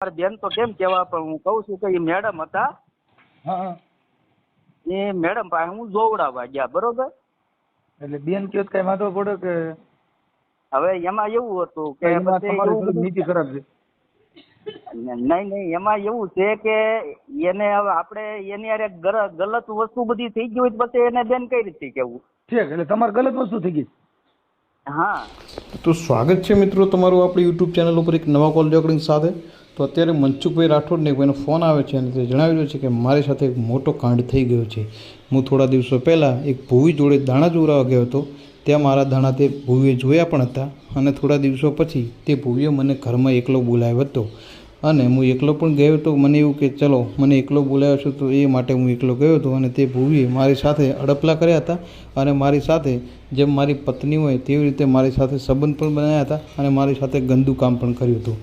મારી બેન તો કેમ કેવા પણ હું કહું છું કે એ મેડમ હતા. એ મેડમ પાસે હું જોવડાવવા ગયા બરોબર? એટલે બેન કયો કઈ વાંધો પડે કે? હવે એમાં એવું હતું કે નીતિ ખરાબ છે. નહીં નહીં એમાં એવું છે કે એને હવે આપણે એની અરે ગલત વસ્તુ બધી થઈ ગઈ હોય તો પછી એને બેન કઈ રીતે કેવું છે એટલે તમારે ગલત વસ્તુ થઈ ગઈ. હા. તો સ્વાગત છે મિત્રો તમારું આપણી યુટ્યુબ ચેનલ ઉપર એક નવા કોલ રેકોર્ડિંગ સાથે. તો અત્યારે મનસુખભાઈ રાઠોડને કોઈનો ફોન આવે છે અને તે જણાવી રહ્યો છે કે મારી સાથે એક મોટો કાંડ થઈ ગયો છે. હું થોડા દિવસો પહેલાં એક ભૂવી જોડે દાણા ચોરાવા ગયો હતો. ત્યાં મારા દાણા તે ભૂવીએ જોયા પણ હતા અને થોડા દિવસો પછી તે ભૂવીએ મને ઘરમાં એકલો બોલાવ્યો હતો. અને હું એકલો પણ ગયો હતો મને એવું કે ચલો, મને એકલો બોલાવ્યો છું તો એ માટે હું એકલો ગયો હતો અને તે ભૂવીએ મારી સાથે અડપલા કર્યા હતા અને મારી સાથે જેમ મારી પત્ની હોય તેવી રીતે મારી સાથે સંબંધ પણ બનાવ્યા હતા અને મારી સાથે ગંદુ કામ પણ કર્યું હતું.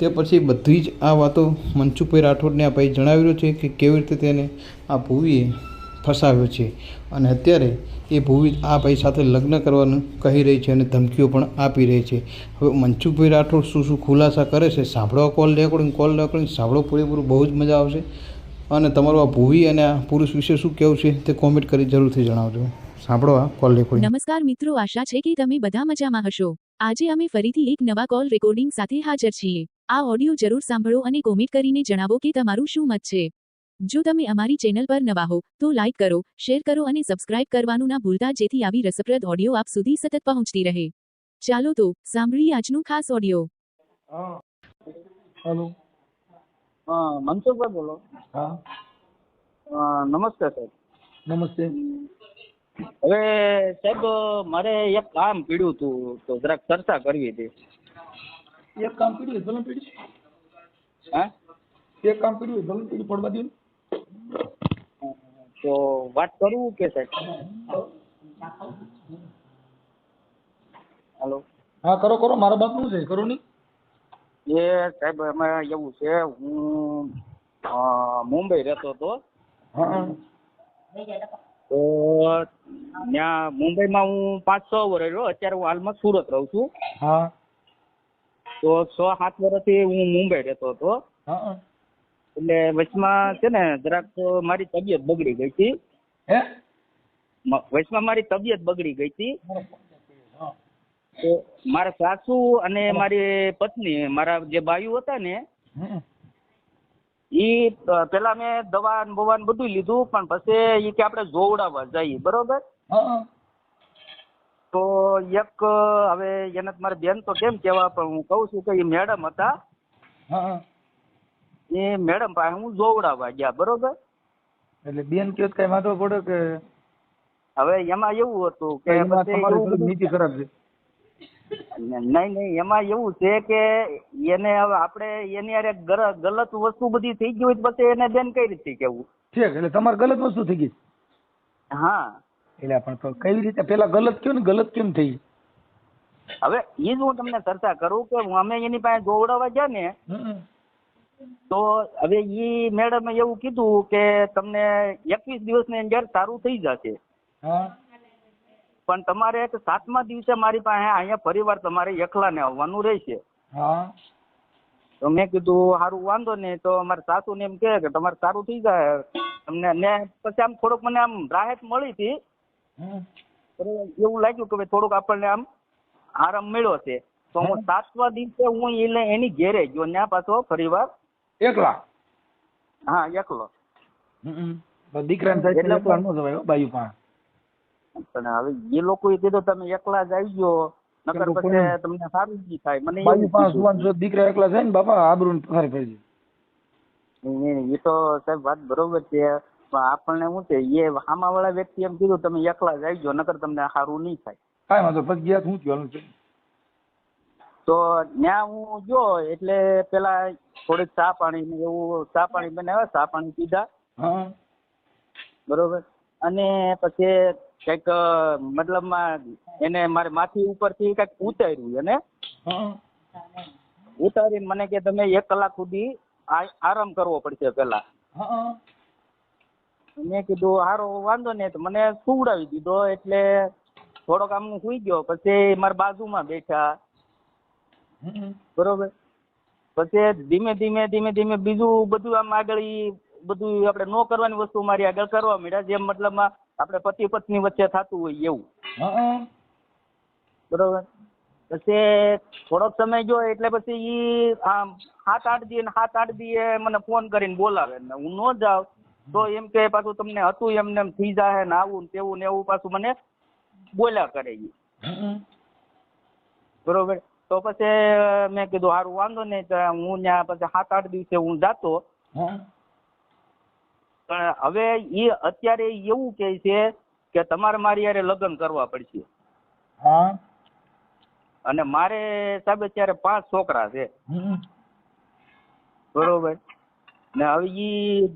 તે પછી બધી જ આ વાતો મનસુખભાઈ રાઠોડને આ ભાઈ જણાવી રહ્યો છે કે કેવી રીતે તેને આ ભૂવીએ ફસાવ્યો છે. અને અત્યારે એ ભૂવી આ ભાઈ સાથે લગ્ન કરવાનું કહી રહી છે અને ધમકીઓ પણ આપી રહી છે. હવે મનસુખભાઈ રાઠોડ શું શું ખુલાસા કરે છે? સાંભળો કોલ રેકોર્ડિંગ કોલ રેકોર્ડિંગ સાંભળો પૂરેપૂરું, બહુ જ મજા આવશે. અને તમારું આ ભૂવી અને આ પુરુષ વિશે શું કહેવું છે તે કોમેન્ટ કરી જરૂરથી જણાવજો. સાંભળો આ કોલ રેકોર્ડિંગ નમસ્કાર મિત્રો, આશા છે કે તમે બધા મજામાં હશો. આજે અમે ફરીથી એક નવા કોલ રેકોર્ડિંગ સાથે હાજર છીએ. આ ઓડિયો જરૂર સાંભળો અને કોમેન્ટ કરીને જણાવો કે તમારું શું મત છે. જો તમે અમારી ચેનલ પર નવા હો તો લાઇક કરો શેર કરો અને સબસ્ક્રાઇબ કરવાનું ના ભૂલતા જેથી આવી રસપ્રદ ઓડિયો આપ સુધી સતત પહોંચતી રહે. ચાલો તો સાંભળીએ આજનું ખાસ ઓડિયો. હા. હેલો હા મનસુખભાઈ બોલો. હા. નમસ્તે સાહેબ. નમસ્તે. હવે સાહેબ મારે એક કામ પીડ્યું હતું તો જરાક ચર્ચા કરવી હતી. એક કામ પીડ્યું ભલે પીડ્યું. હા? એક કામ પીડ્યું ભલે પીડ્યું પડવા દો ને. તો વાત કરું કે સાહેબ? હાલો. હા કરો કરો. મારા બાપનું છે? કરો ની એ સાહેબ અમે એવું છે હું મુંબઈ રહેતો હતો. તો ત્યાં મુંબઈમાં હું પાંચ છ વર્ષ રહ્યો. અત્યારે હું હાલમાં સુરત રહું છું. હા. તો છ સાત વર્ષથી હું મુંબઈ રહેતો હતો. એટલે વચમાં છે ને જરાક મારી તબિયત બગડી ગઈ હતી. હે? વચમાં મારી તબિયત બગડી ગઈ હતી. તો મારા સાસુ અને મારી પત્ની મારા જે બાયુ હતા ને ઈ પેલા મેં દવા બવાન બવા બધું લીધું પણ પછી ઈ કે આપણે જોવડાવવા જઈએ બરોબર? તો એક હવે એને મારી બેન તો કેમ કેવા પણ હું કઉ છું કે એ મેડમ હતા. એ મેડમ પાસે હું જોવડાવવા ગયા બરોબર? એટલે બેન કયો કઈ વાંધો પડે કે? હવે એમાં એવું હતું કે તમારી નીતિ ખરાબ છે. નહીં નહીં એમાં એવું છે કે એને હવે આપણે એની અરે ગલત વસ્તુ બધી થઈ ગઈ હોય તો પછી એને બેન કઈ રીતે કેવું ઠીક એટલે તમારે ગલત વસ્તુ થઈ ગઈ. હા. એટલે પણ કઈ રીતે? પેલા ગલત કયો ને ગલત કેમ થઈ હવે એ જ હું તમને ચર્ચા કરું કે અમે એની પાસે જોવડાવવા ગયા ને. તો હવે ઈ મેડમે એવું કીધું કે તમને એકવીસ દિવસની અંદર સારું થઈ જશે. પણ તમારે સાતમા દિવસે મારી પાસે અહીંયા પરિવાર તમારે એકલાને આવવાનું રહેશે. તો મેં કીધું સારું વાંધો નહીં. તો સાસુ ને એમ કે તમારે સારું થઈ જાય. તમને ને પછી આમ થોડુંક મને આમ રાહત મળી હતી. એવું લાગ્યું કે ભાઈ થોડુંક આપણને આમ આરામ મળ્યો છે. તો હું સાતમા દિવસે હું એને એની ઘેરે ગયો ત્યાં પાછો ફરીવાર. એકલા? હા એકલો. દીકરાને થાય એટલે એકલા ન જવાય બાયુ પાસે પણ હવે એ લોકોએ કીધું તમે એકલા જ આવી ગયો નકર પછી તમને સારું જ થાય. મને બાયુ એવું પાસે જો દીકરા એકલા જાય ને બાપા આબરૂ પથારી પડી જાય એ- એ તો સાહેબ વાત બરોબર છે. પણ આપણને શું છે એ સામાવાળા વ્યક્તિ એમ કીધું તમે એકલા જ આવી ગયો નકર તમને સારું નહીં થાય. કાંઈ વાંધો પછી ગયા હું. તો ત્યાં હું ગયો એટલે પેલા થોડીક ચા પાણી એવું ચા પાણી બનાવ્યા ચા પાણી પીધા. બરોબર. અને પછી કંઈક મતલબ એને મારે માથી ઉપરથી કંઈક ઉતાર્યું એને. ઉતારીને મને કે તમે એક કલાક સુધી આરામ કરવો પડશે પેલા. મેં કીધું હારો વાંધો નહીં. તો મને સુવડાવી દીધો એટલે થોડોક આમ હું સુઈ ગયો. પછી મારા બાજુમાં બેઠા. બરોબર. પછી ધીમે ધીમે ધીમે ધીમે બીજું બધું આમ આગળ ઈ બધું આપણે નો કરવાની વસ્તુ મારી આગળ કરવા માંડ્યા જેમ મતલબમાં આપણે પતિ પત્ની વચ્ચે થતું હોય એવું. બરોબર. પછી થોડોક સમય ગયો એટલે પછી ઈ આમ સાત આઠ દી ને સાત આઠ દીએ મને ફોન કરીને બોલાવે. ને હું ન જાઉં તો એમ કે પાછું તમને હતું એમને એમ થઈ જાય ને આવું ને તેવું ને એવું પાછું મને બોલ્યા કરે ઈ. બરોબર. તો પછી મેં કીધું સારું વાંધો નહીં તો હું ત્યાં પછી સાત આઠ દિવસે હું જાતો. પણ હવે એ અત્યારે એવું કે છે કે તમારે મારી યારે લગ્ન કરવા પડશે. અને મારે સાહેબ અત્યારે પાંચ છોકરા છે. બરોબર? ને હવે ઈ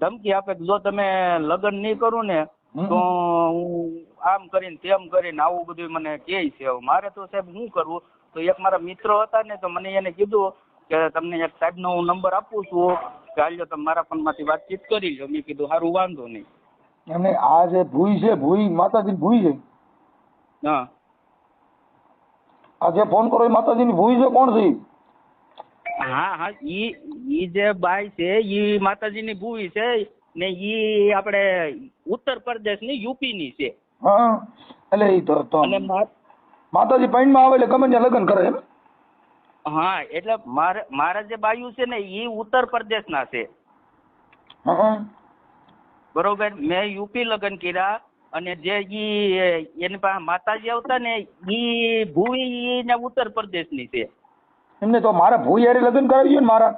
ધમકી આપે કે જો તમે લગ્ન નહીં કરું ને તો હું આમ કરીને તેમ કરીને આવું બધું મને કહે છે. મારે તો સાહેબ શું કરવું? તો એક મારા મિત્રો હતા ને તો મને એને કીધું કે તમને એક સાહેબનો હું નંબર આપું છું. કે હાલ્યો તમે મારા ફોનમાંથી વાતચીત કરી લો. મેં કીધું સારું વાંધો નહીં. એમને આ જે ભૂઈ છે ભૂઈ માતાજી ભૂઈ છે? હા. આ જે ફોન કરો એ માતાજીની ભૂઈ છે કોણ છે? હા હા ઈ ઈ જે બાઈ છે ઈ માતાજીની ભૂઈ છે ને ઈ આપણે ઉત્તર પ્રદેશની યુપીની છે. હા એટલે ઈ તો અને માતાજી પૈણમાં આવે એટલે ગમે ત્યાં લગ્ન કરે એમ? હા એટલે મારે મારા જે બાયુ છે ને ઈ ઉત્તર પ્રદેશના છે. બરોબર મેં યુપી લગ્ન કર્યા અને જે ઈ એની પાસે માતાજી આવતા ને ઈ ભૂવી ને ઉત્તર પ્રદેશની છે. એમને તો મારા ભૂઈ હારે લગ્ન કરાવી ને મારા.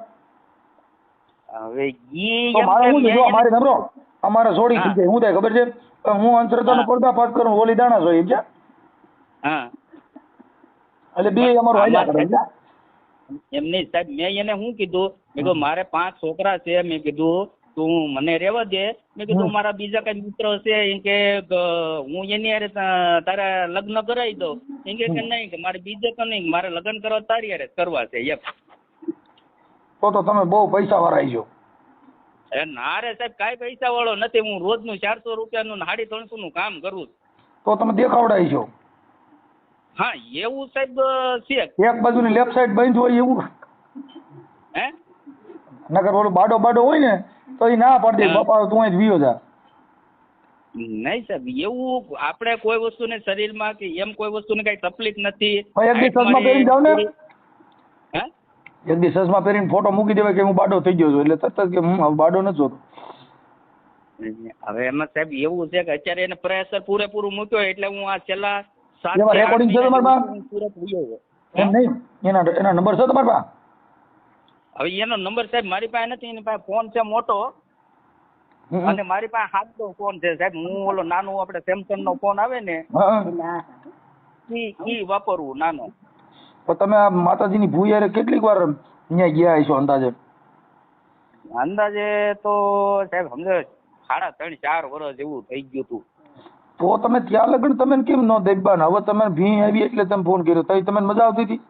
હવે ઈ મારે મેં જો મારે સાંભળો અમારે હા. થઈ જાય હું થાય ખબર છે? હું પડદા પર્દાફાશ કરું ઓલી દાણા જોઈએ છે? હા. એટલે બે અમારું હાલ્યા કરે સાહેબ મેં એને શું કીધું? મેં કીધું મારે પાંચ છોકરા છે. મેં કીધું તું મને રહેવા દે. મેં કીધું મારા બીજા કઈ મિત્ર છે એમ કે હું એની હારે તારા લગ્ન કરાવી દઉં. એમ કે નહીં કે મારે બીજે તો નહીં મારે લગ્ન કરવા તારી હારે કરવા છે એમ. તો તો તમે બહુ પૈસા વાળા છો એ ના રે સાહેબ કાંઈ પૈસા વાળો નથી. હું રોજનું ચારસો રૂપિયાનું નું સાડી ત્રણસો નું કામ કરું તો તમે દેખાવડાય છો હા એવું સાહેબ છે. એક બાજુ ની લેફ્ટ સાઈડ બંધ હોય એવું. હે? નગર ઓલું બાડો બાડો હોય ને તો એ ના પડતી બાપા તું અહીં વિયો જા. નહીં સાહેબ એવું આપણે કોઈ વસ્તુને શરીરમાં કે એમ કોઈ વસ્તુને કઈ તકલીફ નથી. એક દિવસ ચશ્મા પહેરીને જાઓ ને. હે? એક દિવસ સસમા પહેરીને ફોટો મૂકી દેવાય કે હું બાડો થઈ ગયો છું એટલે તરત જ કે હું બાડો નથી જોતો. હવે એમાં સાહેબ એવું છે કે અત્યારે એને પ્રેશર પૂરેપૂરું મૂક્યો એટલે હું આ છેલ્લા એમાં રેકોર્ડિંગ છે તમારા પાસે? સુરત ગયો છું. એમ નહીં? એના એના નંબર છે તમારા પાસે? હવે એનો નંબર સાહેબ મારી પાસે નથી એની પાસે ફોન છે મોટો. અને મારી પાસે હાથનો ફોન છે સાહેબ. હું ઓલો નાનો આપણે સેમસંગ નો ફોન આવે ને ઈ ઈ વાપરવું નાનો. પણ તમે આ માતાજીની ભૂયારે કેટલીક વાર અહીંયા ગયા છો અંદાજે? અંદાજે તો સાહેબ સમજો સાડા ત્રણ ચાર વર્ષ જેવું થઈ ગયું હતું. તો તમે ત્યાં લગન તમે કેમ ન દેખબા હવે તમે ભી આવી એટલે તમે ફોન કર્યો. તઈ તમને મજા આવતી હતી?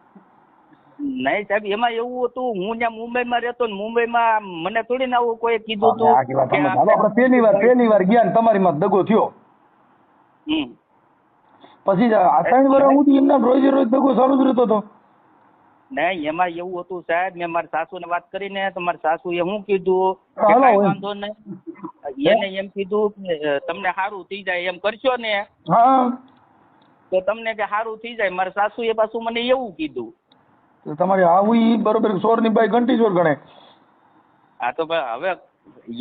નહીં સાહેબ એમાં એવું હતું હું ત્યાં મુંબઈમાં રહેતો ને મુંબઈમાં મને થોડી ના આવું કોઈ કીધું હતું આપણે પહેલી વાર પહેલી વાર ગયા ને તમારી માં દગો થયો. પછી આ ત્રણ વર્ષ સુધી એમના રોજે રોજ દગો ચાલુ જ રહેતો હતો. નહીં એમાં એવું હતું સાહેબ મેં મારા સાસુ ને વાત કરીને તો સાસુ એ શું કીધું કે કાંઈ વાંધો નહીં. એને એમ કીધું કે તમને સારું થઈ જાય એમ કરશો ને. તો તમને કે સારું થઈ જાય મારા એ પાછું મને એવું કીધું. તો તમારી આવું બરોબર સોરની બાઈ ઘંટી ચોર ગણે. હા તો ભાઈ હવે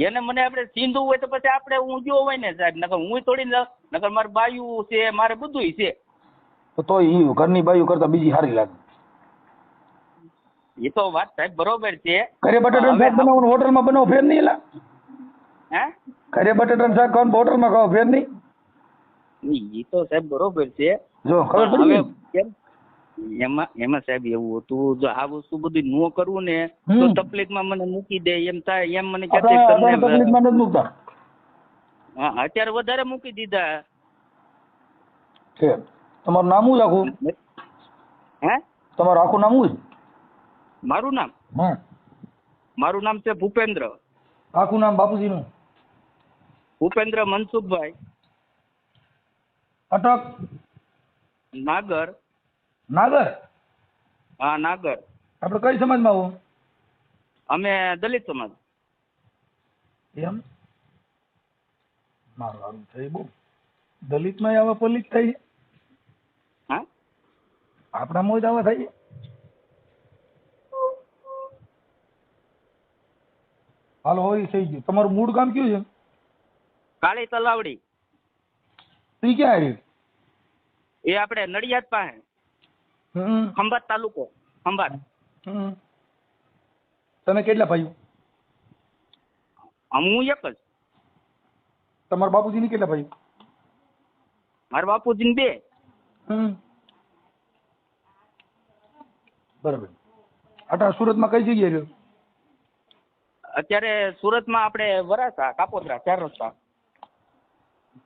એને મને આપણે સીંધું હોય તો પછી આપણે ઊંધ્યો હોય ને સાહેબ નકર હું થોડી ન- નકર મારે બાયું છે મારે બધુંય છે. તો ઈ ઘરની બાયું કરતા બીજી સારી લાગે. એ તો વાત સાહેબ બરોબર છે ઘરે બટાટાનું હવે શાક બનાવવાનું હોટલમાં બનાવો ફેર નહીં એલા હે ઘરે બટાટાનું શાક ખાવાનું હોટલમાં ખાઓ ફેર નહીં એ તો સાહેબ બરોબર છે જો ખબર પણ પડી હવે કેમ એમાં એમાં સાહેબ એવું હતું જો આ વસ્તુ બધી ન કરવું ને હમ. તો તકલીફમાં મને મૂકી દે એમ થાય એમ મને આપણે કહેતા આપણે તમને તકલીફમાં નથી મૂકતા. હા અત્યારે વધારે મૂકી દીધા. છે તમારું નામ શું આખું હે? તમારું આખું નામ શું મારું નામ? હા. મારું નામ છે ભૂપેન્દ્ર. આખું નામ બાપુજીનું? ભૂપેન્દ્ર મનસુખભાઈ. અટક નાગર. નાગર? હા નાગર. આપણે કઈ સમાજમાં આવો? અમે દલિત સમાજ. એમ? મારું સારું થઈ બહુ. દલિતમાં આવા પલિત થઈ. હા? આપણા મોજ આવા થાય હાલો હવે થઈ ગયું. તમારું મૂળ ગામ કયું છે? કાળી તલાવડી. એ ક્યાં આવ્યું એ આપણે નડિયાદ પાસે. ખંભાત તાલુકો ખંભાત. તમે કેટલા ભાઈઓ? હું એક જ. તમારા બાપુજીની કેટલા ભાઈ મારા બાપુજી બે. હમ. બરાબર. આટા સુરતમાં કઈ જગ્યાએ રહ્યો? અત્યારે સુરતમાં આપણે વરાછા કાપોદ્રા ચાર રસ્તા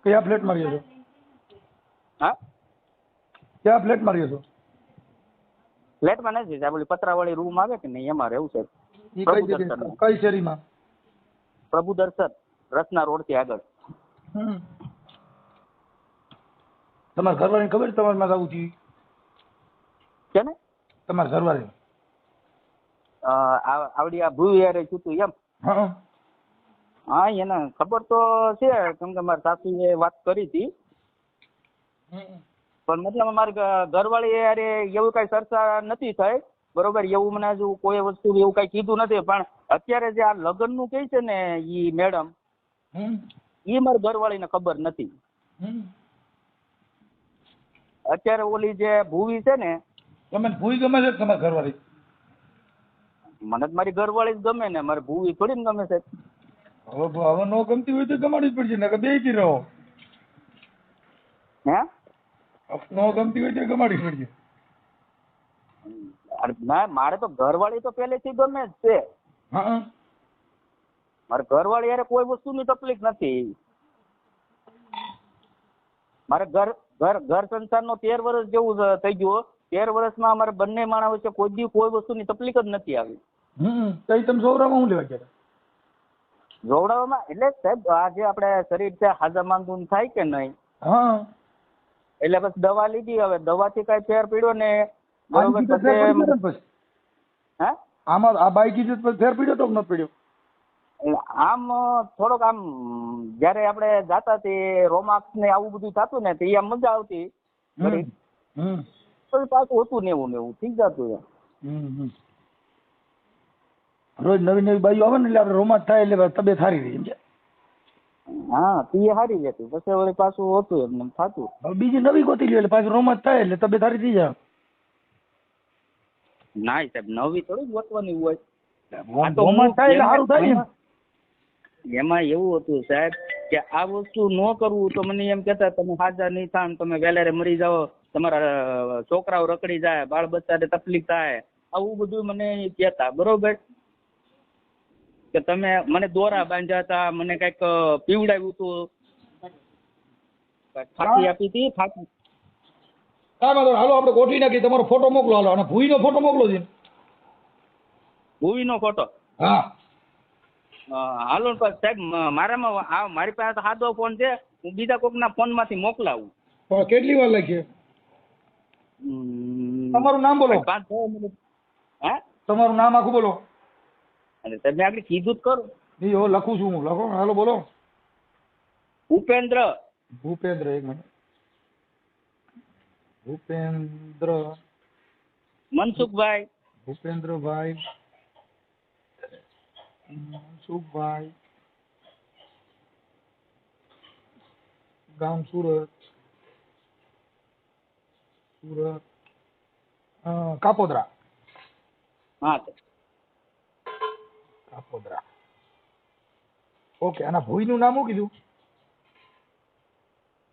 કયા ફ્લેટમાં રહ્યો છો? હા? કયા ફ્લેટમાં રહ્યો છો? ફ્લેટમાં નથી સાહેબ ઓલી પતરાવાળી રૂમ આવે કે નહીં એમાં રહેવું છે. કઈ શેરીમાં? પ્રભુ દર્શન રસના રોડથી આગળ. તમારા ઘરવાળીને ખબર તમારે માં આવું થયું? છે ને તમારા ઘરવાળી આવડી આ ભૂ યારે છૂટું એમ. હા. એને ખબર તો છે કેમ કે મારા સાસુએ વાત કરી હતી. પણ મતલબ અમારી ઘરવાળી યારે એવું કઈ ચર્ચા નથી થઈ. બરોબર એવું મને હજુ કોઈ વસ્તુ એવું કઈ કીધું નથી. પણ અત્યારે જે આ લગ્નનું કહે છે ને ઈ મેડમ ઈ મારી ઘરવાળીને ખબર નથી. અત્યારે ઓલી જે ભૂવી છે ને તમે ભૂવી ગમે છે તમારા ઘરવાળી? મને તો મારી ઘરવાળી જ ગમે ને મારી ભૂવી થોડી ને ગમે છે હવે હવે નો ગમતી હોય તો ગમાડી જ પડશે નકર બેયથી રહો. હે? નો ગમતી હોય તો ગમાડી પડશે. ના મારે તો ઘરવાળી તો પહેલેથી ગમે જ છે. હા મારે ઘરવાળી યારે કોઈ વસ્તુની તકલીફ નથી. મારે ઘર ઘર ઘર સંસારનો તેર વર્ષ જેવું થઈ ગયું તેર વર્ષમાં અમારે બંને માણસ વચ્ચે કોઈ દી કોઈ વસ્તુની તકલીફ જ નથી આવી. હમ. તમે સૌરામાં હું લેવા ગયા જોવડાવવામાં? એટલે સાહેબ આ જે આપણે શરીર છે હાજામાં માંદુન થાય કે નહીં? હા. એટલે બસ દવા લીધી હવે દવાથી કાંઈ ફેર પીડ્યો ને બરોબર હે? આમાં આ બાઈક તો ફેર પીડ્યો તો ન પીડ્યો? આમ થોડોક આમ જ્યારે આપણે જાતા તે રોમાક્સ ને આવું બધું થતું ને તે આમ મજા આવતી. પાછું હોતું ને એવું ને એવું થઈ જતું. રોજ નવી નવી બાઈઓ આવે ને એટલે આપણે રોમાંચ થાય એટલે તબિયત સારી રહી સમજ્યા હા તી હારી જતી પછી વળી પાછું હોતું એમને થતું. હવે બીજી નવી ગોતી લ્યો એટલે પાછું રોમાંચ થાય એટલે તબિયત સારી થઈ જાય. ના સાહેબ નવી થોડી ગોતવાની હોય. રોમાંચ થાય એટલે સારું થાય ને એમાં- એમાં એવું હતું સાહેબ કે આ વસ્તુ ન કરવું તો મને એમ કહેતા તમે હાજર નહીં થાય તમે વેલેરે મરી જાઓ. તમારા છોકરાઓ રખડી જાય બાળ બચ્ચાને તકલીફ થાય. આવું બધું મને કહેતા બરોબર? કે તમે મને દોરા બાંધ્યા હતા મને કંઈક પીવડાવ્યું હતું. ફાંકી આપી હતી ફાંકી કાંઈ વાંધો હાલો આપણે ગોઠવી નાખીએ. તમારો ફોટો મોકલો. હાલો અને ભૂઈનો ફોટો મોકલો છે. ભૂવીનો ફોટો? હા. હાલો ને સાહેબ મારામાં આ મારી પાસે તો સાદો ફોન છે. હું બીજા કોકના ફોનમાંથી મોકલાવું. કેટલી વાર લાગશે તમારું નામ બોલો. પાંચ છ મિનિટ. હે? તમારું નામ આખું બોલો. અને તમે આગળ કીધું જ એ હો લખું છું હું લખો હાલો બોલો. ભૂપેન્દ્ર. ભૂપેન્દ્ર એક મિનિટ. ભૂપેન્દ્ર. મનસુખભાઈ. ભૂપેન્દ્રભાઈ. મનસુખભાઈ. ગામ સુરત. સુરત. કાપોદ્રા. હા કાપોદ્રા ઓકે આના ભૂઈનું નામ શું કીધું?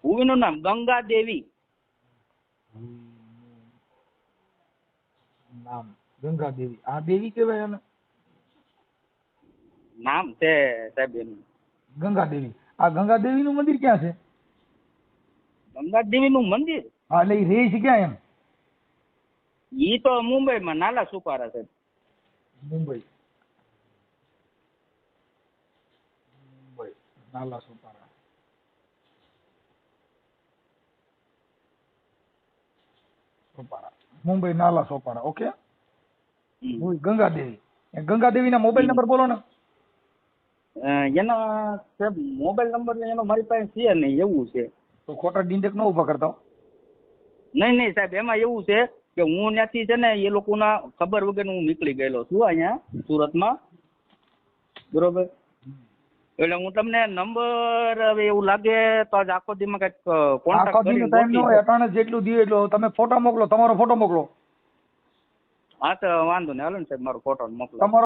ભૂવીનું નામ ગંગા દેવી નામ ગંગા દેવી આ દેવી કહેવાય એને નામ છે સાહેબ એનું. ગંગા દેવી આ ગંગા દેવીનું મંદિર ક્યાં છે? ગંગા દેવીનું મંદિર? હા એટલે એ રહે છે ક્યાં એમ? ઈ તો મુંબઈમાં નાલા સુપારા છે. મુંબઈ. મુંબઈ નાલા સોપારા મુંબઈ નાલા સોપારા ઓકે. ગંગાદેવી ગંગાદેવીના મોબાઈલ નંબર બોલો ને. એનો એના સાહેબ મોબાઈલ નંબર એનો મારી પાસે છે નહીં એવું છે. તો ખોટા ડિંડક ન ઊભા કરતા નહીં નહીં સાહેબ એમાં એવું છે કે હું ત્યાંથી છે ને એ લોકોના ખબર વગર હું નીકળી ગયેલો છું અહીંયા સુરતમાં. બરોબર? એટલે હું તમને નંબર હવે એવું લાગે તો આજ આખો દીમાં કંઈક આખો કોન્ટેક્ટ દીનો ટાઈમ ન હોય અટાણે જેટલું દીએ એટલું તમે ફોટો મોકલો તમારો ફોટો મોકલો. હા તો વાંધો નહીં. હાલો ને સાહેબ મારો ફોટો મોકલો. તમારો